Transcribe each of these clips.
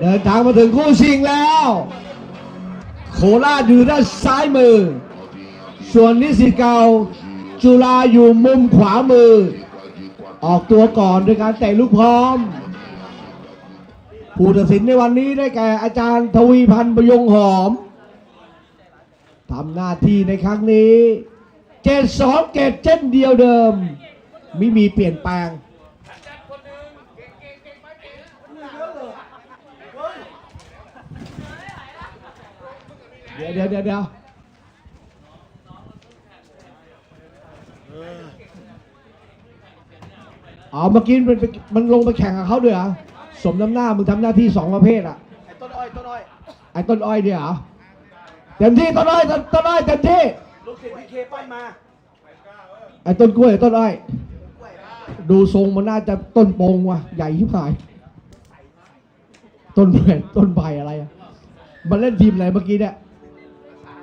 เดินทางมาถึงคู่ชิงแล้ว โคราชอยู่ด้านซ้ายมือ ส่วนนิสิเกาจุฬาอยู่มุมขวามือ ออกตัวก่อนด้วยการเตะลูกพร้อม ผู้ตัดสินในวันนี้ได้แก่อาจารย์ทวีพันธ์ประยงหอมทำหน้าที่ในครั้งนี้เจ็ดสองเกตเช่นเดียวเดิม ไม่มีเปลี่ยนแปลง เดี๋ยวเดี๋ยวเดี๋ยวเดี๋ยวอ๋อเมื่อกี้มันไปมันลงไปแข่งกับเขาด้วยเหรอสมน้ำหน้ามึงทำหน้าที่สองประเภทอะไอ้ต้นอ้อยต้นอ้อยไอ้ต้นอ้อยเนี่ยเหรอเต็มที่ต้นอ้อยต้นต้นอ้อยเต็มที่ลูกศิษย์พีเคปั้นมาไอ้ต้นกล้วยไอ้ต้นอ้อย ดูทรงมันน่าจะต้นโปงว่ะใหญ่ที่ผาย ต้นไผ่ต้นไผ่อะไรอะมันเล่นทีมอะไรเมื่อกี้เนี่ย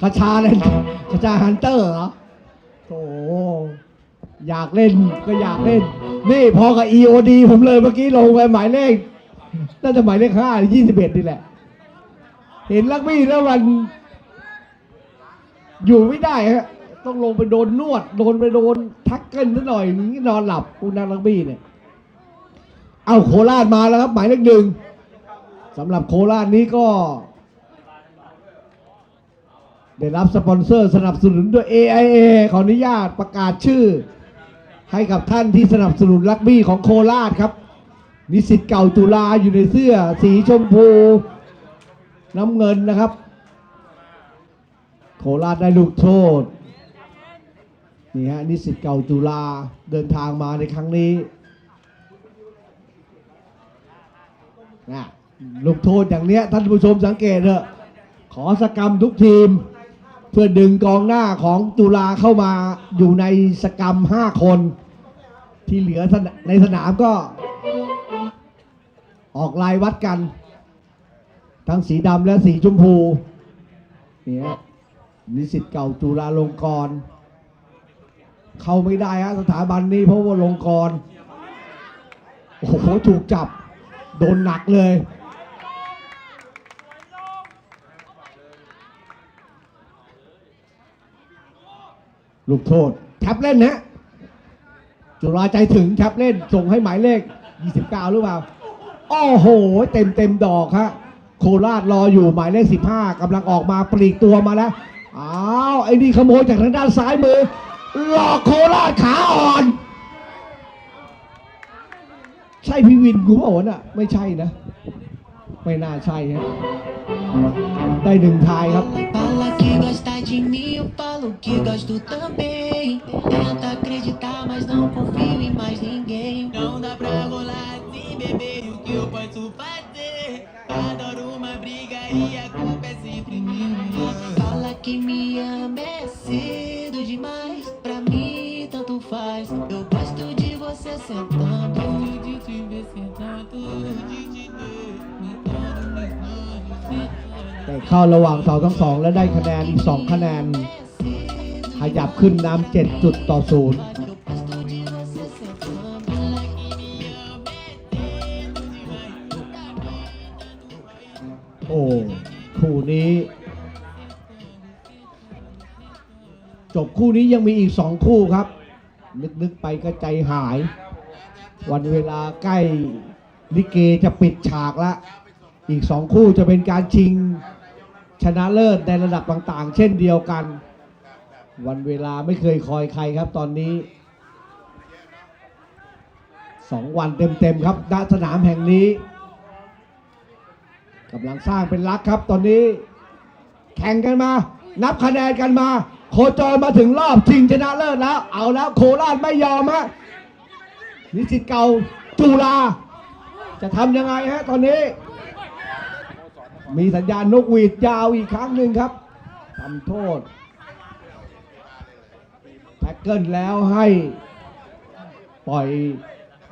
คาชาเล่นคาชาฮันเตอร์เหรอโอ้อยากเล่นก็อยากเล่น นี่พอกับ EOD ผมเลยเมื่อกี้ลงไปหมายเลขน่าจะหมายเลขห้ายี่สิบเอ็ดนี่แหละ เห็นลักบี้แล้วมัน อยู่ไม่ได้ฮะต้องลงไปโดนนวด โดนไปโดนทักเกิลนิดหน่อยนี้นอนหลับกูนักลักบี้เนี่ย เอาโคราชมาแล้วครับ หมายเลขหนึ่งสำหรับโคราชนี้ก็ ได้รับสปอนเซอร์สนับสนุนด้วย AIA ขออนุญาตประกาศชื่อ ให้กับท่านที่สนับสนุนลักบี้ของโคราชครับ นิสิตเก่าจุฬาอยู่ในเสื้อ สีชมพู น้ำเงินนะครับ โคราชได้ลูกโทษนี่ฮะนิสิตเก่าจุฬาเดินทางมาในครั้งนี้นะลูกโทษอย่างเนี้ยท่านผู้ชมสังเกตเถอะขอสกรรมทุกทีม เพื่อดึงกองหน้าของจุฬาเข้ามาอยู่ในสกรรม5คน ที่เหลือในสนามก็ ออกลายวัดกัน ทั้งสีดำและสีชมพูเนี่ยนิสิตเก่าจุฬาลงกรณ์เข้าไม่ได้ฮะสถาบันนี้เพราะว่าลงกรณ์โอ้โหถูกจับ โดนหนักเลย ลูกโทษแท็บเล่นนะจุฬาใจถึงแท็บเล่นส่งให้หมายเลข 29 หรือเปล่า โอ้โห เต็มเต็มดอกฮะโคราชรออยู่หมายเลข 15กำลังออกมาปลีกตัวมาแล้วอ้าวไอ้นี่ขโมยจากทางด้านซ้ายมือ หลอกโคราชขาอ่อน ใช่พี่วินกูเปล่าวะน่ะไม่ใช่นะ ไม่น่าใช่ฮะได้หนึ่งทายครับ เข้าระหว่างเสาทั้งสองและได้คะแนนอีก 2 คะแนน ขยับขึ้นน้ำ7จุดต่อศูนย์โอ้คู่นี้ จบคู่นี้ยังมีอีกสองคู่ครับ นึก ๆ ไปก็ใจหาย วันเวลาใกล้ลิเกจะปิดฉากละ อีกสองคู่จะเป็นการชิง ชนะเลิศในระดับต่างๆ เช่นเดียวกัน วันเวลาไม่เคยคอยใครครับตอนนี้สองวันเต็มๆครับณสนามแห่งนี้กำลังสร้างเป็นรักครับตอนนี้ แข่งกันมา นับคะแนนกันมา โคจรมาถึงรอบชิงชนะเลิศแล้ว เอาแล้วโคราชไม่ยอมฮะนิสิตเก่าจุฬาจะทำยังไงฮะตอนนี้ มีสัญญาณนกหวีดยาวอีกครั้งหนึ่งครับทำโทษแท็กเกิลแล้วให้ปล่อย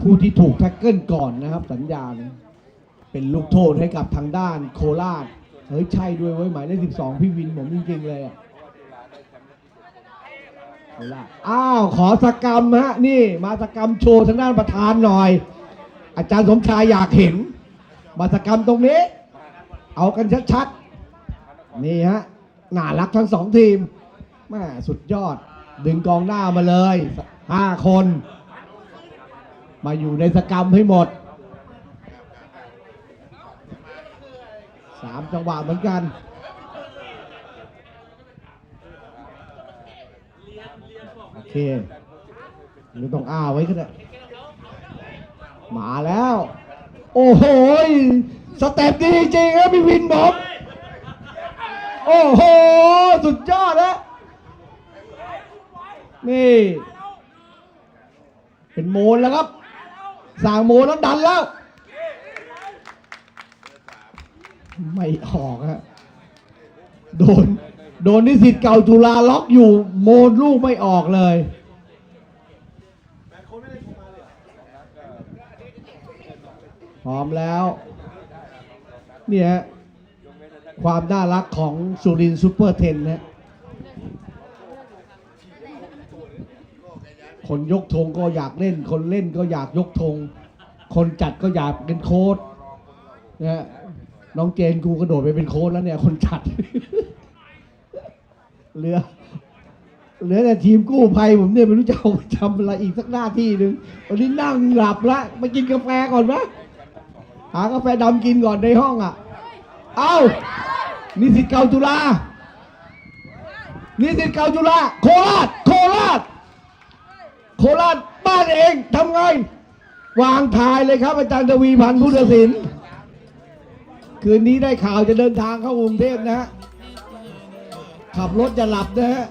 ผู้ที่ถูกแท็กเกิลก่อนนะครับ สัญญาณ เป็นลูกโทษให้กับทางด้านโคราชเฮ้ยใช่ด้วยเว้ยหมายเลขสิบสองพี่วินผมจริงๆเลยอะอ้าวขอสกรรมฮะนี่มาสกรรมโชว์ทางด้านประธานหน่อย อาจารย์สมชายอยากเห็น มาสกรรมตรงนี้ เอากันชัดๆ นี่ฮะน่ารักทั้งสองทีมแม่สุดยอด ดึงกองหน้ามาเลยห้าคน มาอยู่ในสกรรมให้หมดสามจังหวะเหมือนกันโอเคไม่ต้องอ้าไว้ก็ได้มาแล้ว โอ้โห สเต็ปดีจริงครับพี่วินผมโอ้โห สุดยอดแล้วนี่ เป็นโมนแล้วครับสั่งโมนแล้วดันแล้ว ไม่ออกฮะโดน โดนนิสิตเก่าจุฬาล็อกอยู่โมนลูกไม่ออกเลยพร้อมแล้ว เนี่ยฮะความน่ารักของสุรินทร์ซูเปอร์เทนนะคนยกธงก็อยากเล่น คนเล่นก็อยากยกธง คนจัดก็อยากเป็นโค้ดนะฮะน้องเจนกูกระโดดไปเป็นโค้ดแล้วเนี่ย คนจัดเหลือเหลือแต่ทีมกู้ภัยผมเนี่ยไม่รู้จะเอาไปทำอะไรอีกสักหน้าที่หนึ่งวันนี้นั่งหลับละไปกินกาแฟก่อนไหม หากาแฟดำกินก่อนในห้องอะ เอานิสิตเก่าจุฬานิสิตเก่าจุฬาโคราช โคราช โคราชบ้านเองทำไง วางทายเลยครับ อาจารย์ทวีพันธ์พุทธศิลป์คืนนี้ได้ข่าวจะเดินทางเข้ากรุงเทพนะฮะ ขับรถจะหลับนะฮะ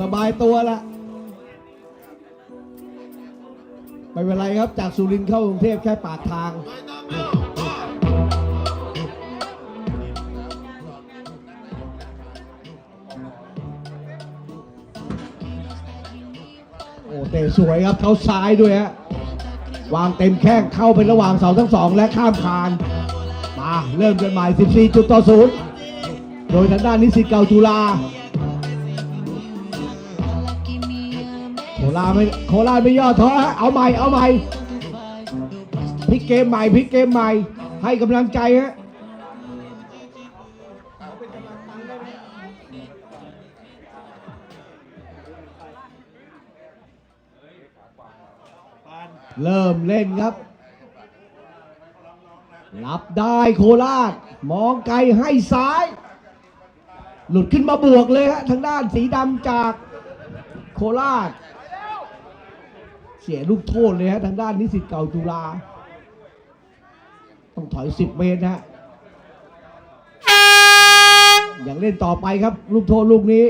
สบายตัวละ ไม่เป็นไรครับจากสุรินทร์เข้ากรุงเทพแค่ปากทาง โอ้เตะสวยครับเท้าซ้ายด้วยฮะวางเต็มแข้งเข้าไประหว่างเสาทั้งสองและข้ามคาน มาเริ่มกันใหม่ 14 จุดต่อศูนย์โดยทางด้านนิสิตเก่าจุฬา โคราไม่โคราชไม่ย่อท้อฮะเอาใหม่เอาใหม่พลิกเกมใหม่พลิกเกมใหม่ ให้กำลังใจฮะเริ่มเล่นครับ รับได้โคราช มองไกลให้ซ้าย หลุดขึ้นมาบวกเลยฮะทางด้านสีดำจากโคราช เสียลูกโทษเลยฮะทางด้านนิสิตเก่าจุฬาต้องถอย 10 เมตรนะฮะอย่างเล่นต่อไปครับ ลูกโทษลูกนี้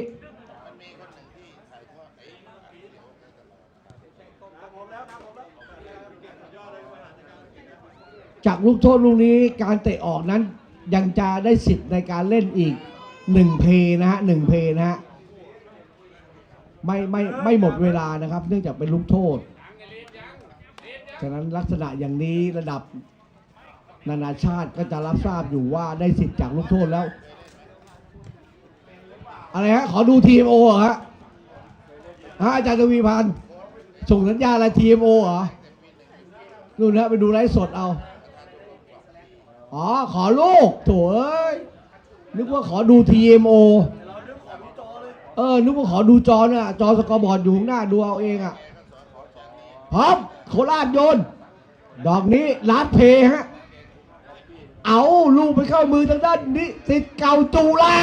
จากลูกโทษลูกนี้การเตะออกนั้นยังจะได้สิทธิ์ในการเล่นอีกหนึ่งเพย์นะฮะหนึ่งเพย์นะฮะไม่ไม่ไม่หมดเวลานะครับ เนื่องจากเป็นลูกโทษ ฉะนั้นลักษณะอย่างนี้ระดับนานาชาติก็จะรับทราบอยู่ว่าได้สิทธิ์จากลูกโทษแล้ว อะไรฮะ ขอดูทีมโอเหรอฮะฮะอาจารย์ทวีพันธ์ส่งสัญญาอะไรทีมโอเหรอนู่นนะไปดูไลฟ์สดเอา อ๋อ ขอลูกโถเอ้ยนึกว่าขอดู TMO เออ นึกว่าขอดูจอเนี่ยจอสกอร์บอร์ดอยู่ข้างหน้าดูเอาเองอะพร้อม โคราชโยน ดอกนี้ลาดเพฮะ เอาลูกไปเข้ามือทางด้านนี้สิทธิ์เก่าจุฬา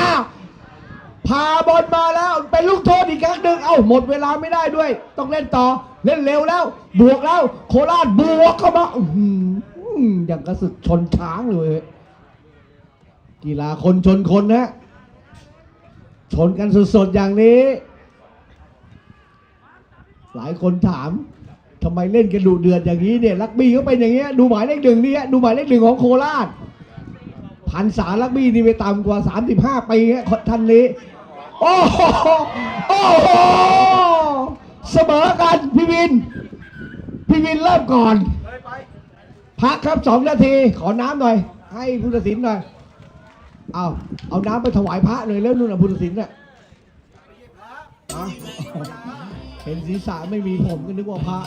พาบอลมาแล้วเป็นลูกโทษอีกครั้งหนึ่งเอ้าหมดเวลาไม่ได้ด้วย ต้องเล่นต่อเล่นเร็วแล้ว บวกแล้ว โคราชบวกเข้ามาอื้อย่างกระสึกชนช้างเลย กีฬาคนชนคนนะ ชนกันสดๆอย่างนี้ หลายคนถาม ทำไมเล่นกันดุเดือดอย่างนี้เนี่ยลักบี้ก็เป็นอย่างเงี้ยดูหมายเลขหนึ่งนี่ฮะดูหมายเลขหนึ่งของโคราชพันษาลักบี้นี่ไปต่ำกว่า 35ปีฮะท่านนี้โอ้โหโอ้โหเสมอกันพี่วิน พี่วินเริ่มก่อนพักครับสองนาทีขอน้ำหน่อย ให้ผู้ตัดสินหน่อยเอาเอาน้ำไปถวายพระหน่อยแล้วนู่นน่ะผู้ตัดสินน่ะฮะ เห็นศีรษะไม่มีผมก็นึกว่าพระ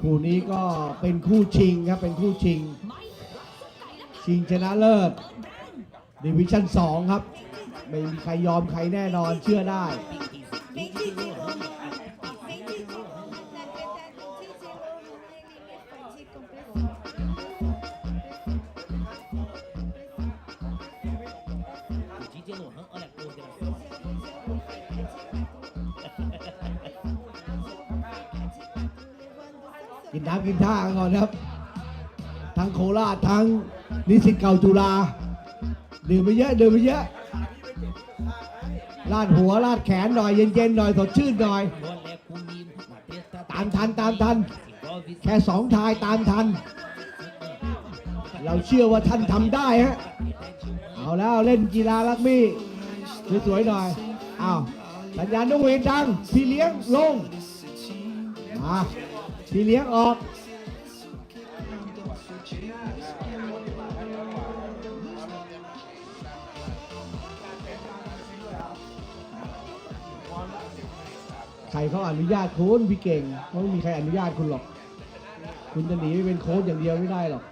คู่นี้ก็เป็นคู่ชิงครับ เป็นคู่ชิง ชิงชนะเลิศดิวิชั่น2ครับ ไม่มีใครยอมใครแน่นอนเชื่อได้ น้ำกินท่ากันก่อนครับ ทั้งโคราชทั้งนิสิตเก่าจุฬาดื่มไปเยอะดื่มไปเยอะลาดหัวลาดแขนหน่อยเย็นๆหน่อยสดชื่นหน่อย ตามทันตามทัน แค่สองทายตามทัน เราเชื่อว่าท่านทำได้ฮะเอาแล้วเล่นกีฬารักบี้สวยๆหน่อยอ้าวสัญญาณนกหวีดดังพี่เลี้ยงลงมา พี่เลี้ยงออกใครเขาอนุญาตคุณพี่เก่งเขาไม่มีใครอนุญาตคุณหรอก คุณจะหนีไปเป็นโค้ชอย่างเดียวไม่ได้หรอก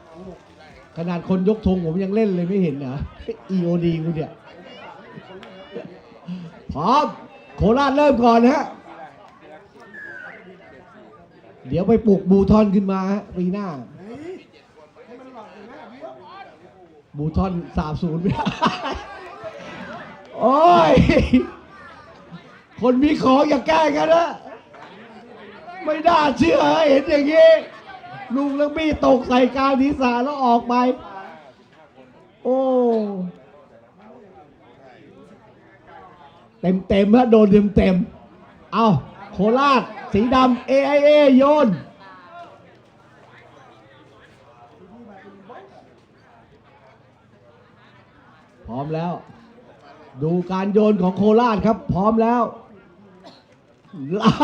ขนาดคนยกธงผมยังเล่นเลยไม่เห็นเหรอ EOD คุณเนี่ยพร้อมโคราชเริ่มก่อนนะฮะ เดี๋ยวไปปลุกบูทอนขึ้นมาฮะปีหน้า บูทอนสาบศูนย์โอ้ย คนมีของอย่าแกล้งกันนะ ไม่น่าเชื่อเห็นอย่างนี้ ลุงแล้วมีตกใส่กางศีรษะแล้วออกไป โอ้เต็มเต็มฮะโดนเต็มเต็ม เอา ราช สีดำ AIA โยน พร้อมแล้ว ดูการโยนของโคราชครับ พร้อมแล้วล่า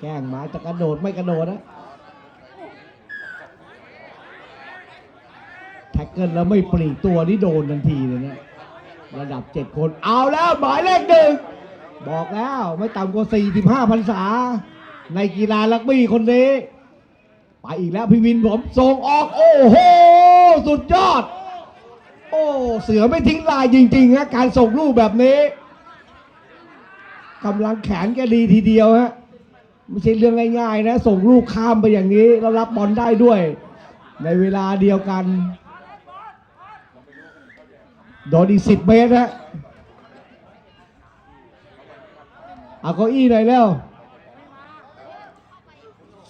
แกล้งหมาจะกระโดดไม่กระโดดนะแท็กเกิลแล้วไม่ปลีกตัวนี่โดนทันทีเลยนะระดับเจ็ดคน เอาแล้วหมายเลขหนึ่ง บอกแล้วไม่ต่ำกว่า 45พรรษา ในกีฬาลักบี้คนนี้ ไปอีกแล้วพี่วินผมส่งออก โอ้โห สุดยอด โอ้เสือไม่ทิ้งลายจริงๆฮะการส่งลูกแบบนี้กำลังแขนแกดีทีเดียวฮะไม่ใช่เรื่องง่ายๆนะ ส่งลูกข้ามไปอย่างนี้ แล้วรับบอลได้ด้วย ในเวลาเดียวกัน โดนอีกสิบเมตรฮะ เอาเก้าอี้หน่อยแล้ว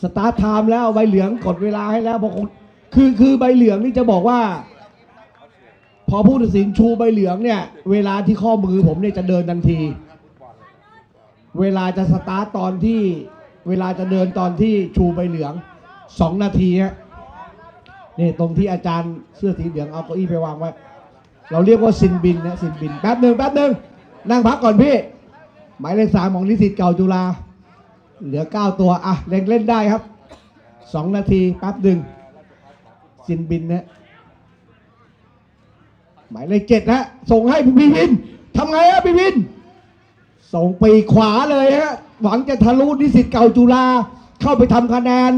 สตาร์ทไทม์แล้วใบเหลืองกดเวลาให้แล้วพราะคนคือคือใบเหลืองนี่จะบอกว่า พอผู้ตัดสินชูใบเหลืองเนี่ย เวลาที่ข้อมือผมเนี่ยจะเดินทันที เวลาจะสตาร์ทตอนที่เวลาจะเดินตอนที่ชูใบเหลืองสองนาทีฮะนี่ตรงที่อาจารย์เสื้อสีเหลืองเอาเก้าอี้ไปวางไว้ เราเรียกว่าซินบินนะซินบินแป๊บหนึ่งแป๊บหนึ่งนั่งพักก่อนพี่ หมายเลขสามของนิสิตเก่าจุฬาเหลือเก้าตัว อะเล่นเล่นได้ครับสองนาทีแป๊บหนึ่งซินบินนะหมายเลขเจ็ดนะส่งให้พี่วินทำไงฮะพี่วิน ส่งไปขวาเลยฮะหวังจะทะลุนิสิตเก่าจุฬาเข้าไปทำคะแนน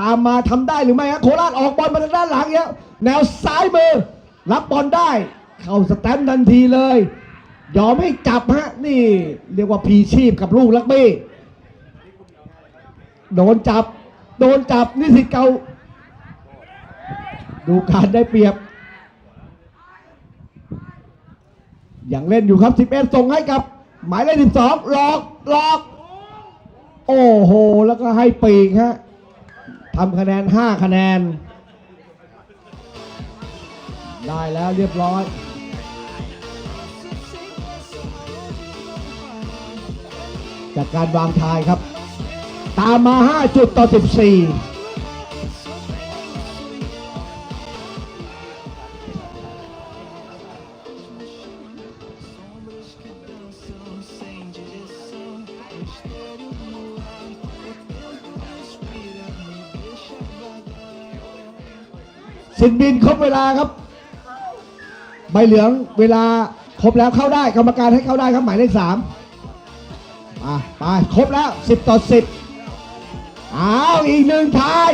ตามมาทำได้หรือไม่ฮะโคราชออกบอลมาทางด้านหลังเนี่ยแนวซ้ายมือ รับบอลได้ เข้าสแตมป์ทันทีเลย ยอมให้จับฮะ นี่ เรียกว่าพีชีพกับลูกลักบี้โดนจับ โดนจับนิสิตเก่า ดูการได้เปรียบ อย่างเล่นอยู่ครับ 11 ส่งให้กับ หมายเลข12หลอกหลอก โอ้โห แล้วก็ให้ปีกฮะทำคะแนน 5 คะแนน ได้แล้วเรียบร้อย จากการวางทายครับ ตามมา 5 จุดต่อ 14สินบินครบเวลาครับ ใบเหลืองเวลาครบแล้วเข้าได้กรรมการให้เข้าได้ครับหมายเลขสาม อะไปครบแล้วสิบต่อสิบเอาอีกหนึ่งทาย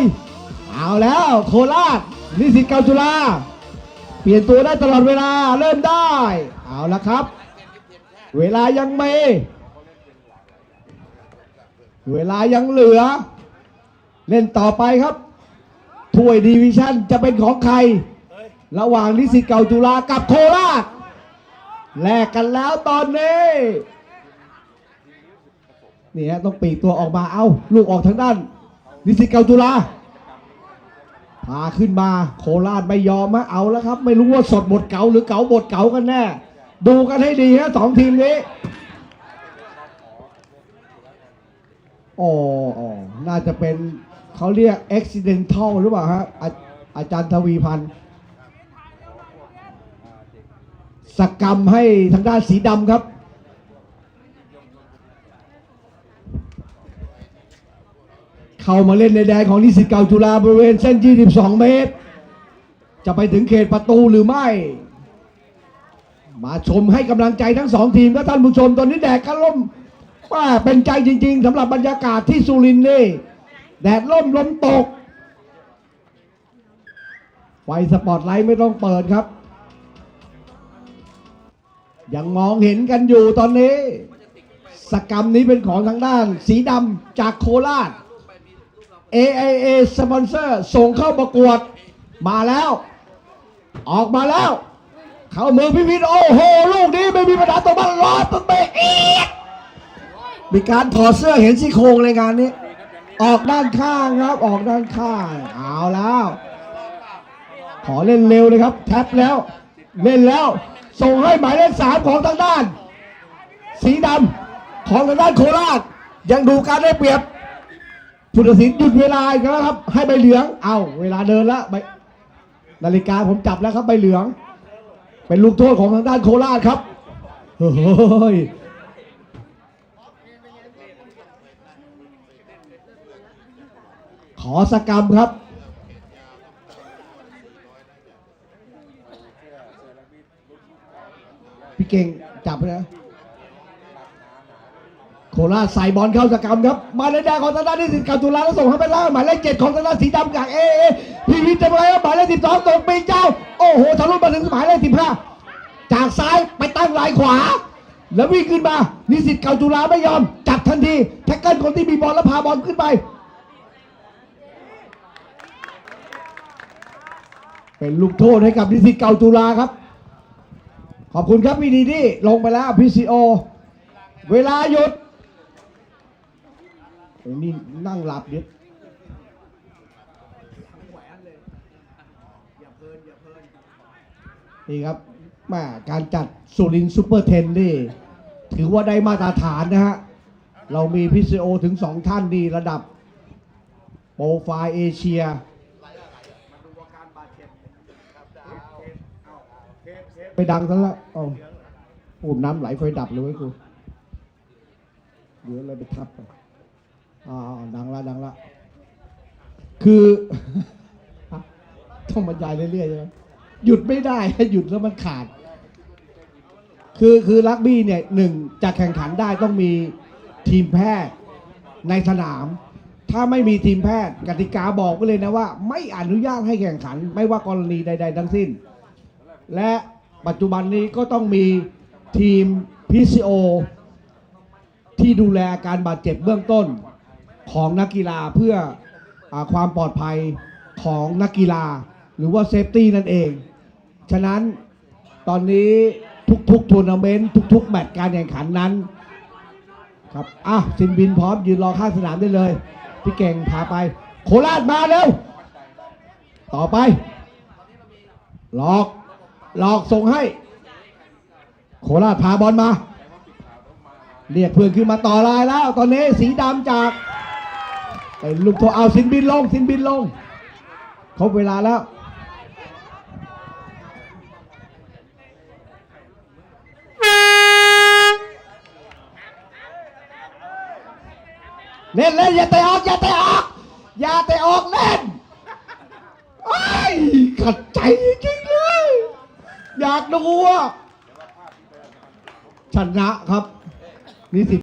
เอาแล้วโคราชนิสิตเกาจุฬาเปลี่ยนตัวได้ตลอดเวลาเริ่มได้ เอาละครับ เวลายังมีเวลายังเหลือ เล่นต่อไปครับถ้วยดีวิชั่นจะเป็นของใคร ระหว่างนิสิตเก่าจุฬากับโคราชแลกกันแล้วตอนนี้ นี่ฮะต้องปีกตัวออกมา เอาลูกออกทางด้าน นิสิตเกาจุฬาพาขึ้นมาโคราชไม่ยอมมะเอาแล้วครับ ไม่รู้ว่าสดบทเก่าหรือเก่าบทเก่ากันแน่ ดูกันให้ดีฮะสองทีมนี้อ๋อออน่าจะเป็นเขาเรียก accidental หรือเปล่าฮะอาอาจารย์ทวีพันธ์สกรรมให้ทางด้านสีดำครับ เข้ามาเล่นในแดนของนิสิตเก่าจุฬาบริเวณเส้น 22 เมตร จะไปถึงเขตประตูหรือไม่ มาชมให้กำลังใจทั้งสองทีมครับท่านผู้ชมตอนนี้แดดก็ล่มว่าเป็นใจจริง ๆสำหรับบรรยากาศที่สุรินทร์นี่ แดดล่มลมตก ไฟสปอตไลท์ไม่ต้องเปิดครับ ยังมองเห็นกันอยู่ตอนนี้สกรรมนี้เป็นของทางด้าน สีดำจากโคราช AIA สปอนเซอร์ส่งเข้าประกวดมาแล้ว ออกมาแล้ว เข้ามือพิพิธโอ้โห ลูกนี้ไม่มีปัญหาตัวมันรอดตัวเบอีกมีการถอดเสื้อเห็นซี่โครงเลยงานนี้ ออกด้านข้างครับ ออกด้านข้าง เอาแล้ว ขอเล่นเร็วเลยครับ แท็บแล้ว เล่นแล้ว ส่งให้หมายเลขสามของทางด้าน สีดำของทางด้านโคราช ยังดูการได้เปรียบ ผู้ตัดสินหยุดเวลาอีกแล้วครับ ให้ใบเหลือง เอาเวลาเดินแล้วใบนาฬิกาผมจับแล้วครับใบเหลือง เป็นลูกโทษของทางด้านโคราชครับเฮ้ยขอสกรรมครับ พี่เก่งจับนะ โคราชใส่บอลเข้าสกรรมครับ มาในแดงของทางด้านที่สิทธิ์กาตุลาแล้วส่งให้ไปล่างหมายเลขเจ็ดของทางด้านสีดำจากเอเอพีวิทย์จะไปครับหมายเลขสิบสองตรงปีเจ้า โอ้โหทะลุมาถึงหมายเลขสิบห้าจากซ้ายไปตั้งลายขวา แล้ววิ่งขึ้นมา นิสิตเก่าจุฬาไม่ยอม จับทันทีแท็กเกิลคนที่มีบอลแล้วพาบอลขึ้นไป เป็นลูกโทษให้กับนิสิตเก่าจุฬาครับ ขอบคุณครับพี่ดีดีลงไปแล้วพีซีโอเวลาหยุด โอ้นี่นั่งหลับเดี๋ยวนี่ครับแม่การจัดสุรินซูเปอร์เทนนี่ ถือว่าได้มาตรฐานนะฮะ เรามีพีซีโอถึงสองท่านดีระดับโปรไฟล์เอเชียไปดังซะแล้วเอาโอ้น้ำไหลไฟดับเลยเว้กูเดี๋ยวอะไรไปทับอะ อ่าดังละดังละคือ ต้องบรรยายเรื่อยๆใช่ไหมหยุดไม่ได้ห้หยุดแล้วมันขาด คือคือรักบี้เนี่ยหนึ่งจะแข่งขันได้ต้องมีทีมแพทย์ในสนาม ถ้าไม่มีทีมแพทย์กติกาบอกไว้เลยนะว่า ไม่อนุญาตให้แข่งขัน ไม่ว่ากรณีใด ๆ ทั้งสิ้น และปัจจุบันนี้ก็ต้องมีทีม PCO ที่ดูแลอาการบาดเจ็บเบื้องต้น ของนักกีฬาเพื่ออความปลอดภัยของนักกีฬา หรือว่าเซฟตี้นั่นเอง ฉะนั้นตอนนี้ทุกๆทัวร์นาเมนต์ทุก ๆ แมตช์การแข่งขันนั้นครับอะสินบินพร้อมยืนรอข้างสนามได้เลย พี่เก่งพาไป โคราชมาเร็ว ต่อไป หลอก หลอกส่งให้ โคราชพาบอลมา เรียกเพื่อนขึ้นมาต่อลายแล้ว ตอนนี้สีดำจาก เป็นลูกโทเอาสินบินลงสินบินลงครบเวลาแล้วเล่นเล่นอย่าเตะออกอย่าเตะออกอย่าเตะออกเล่นไอ้ยขัดใจจริงเลย อยากดูอะชนะครับนิสิ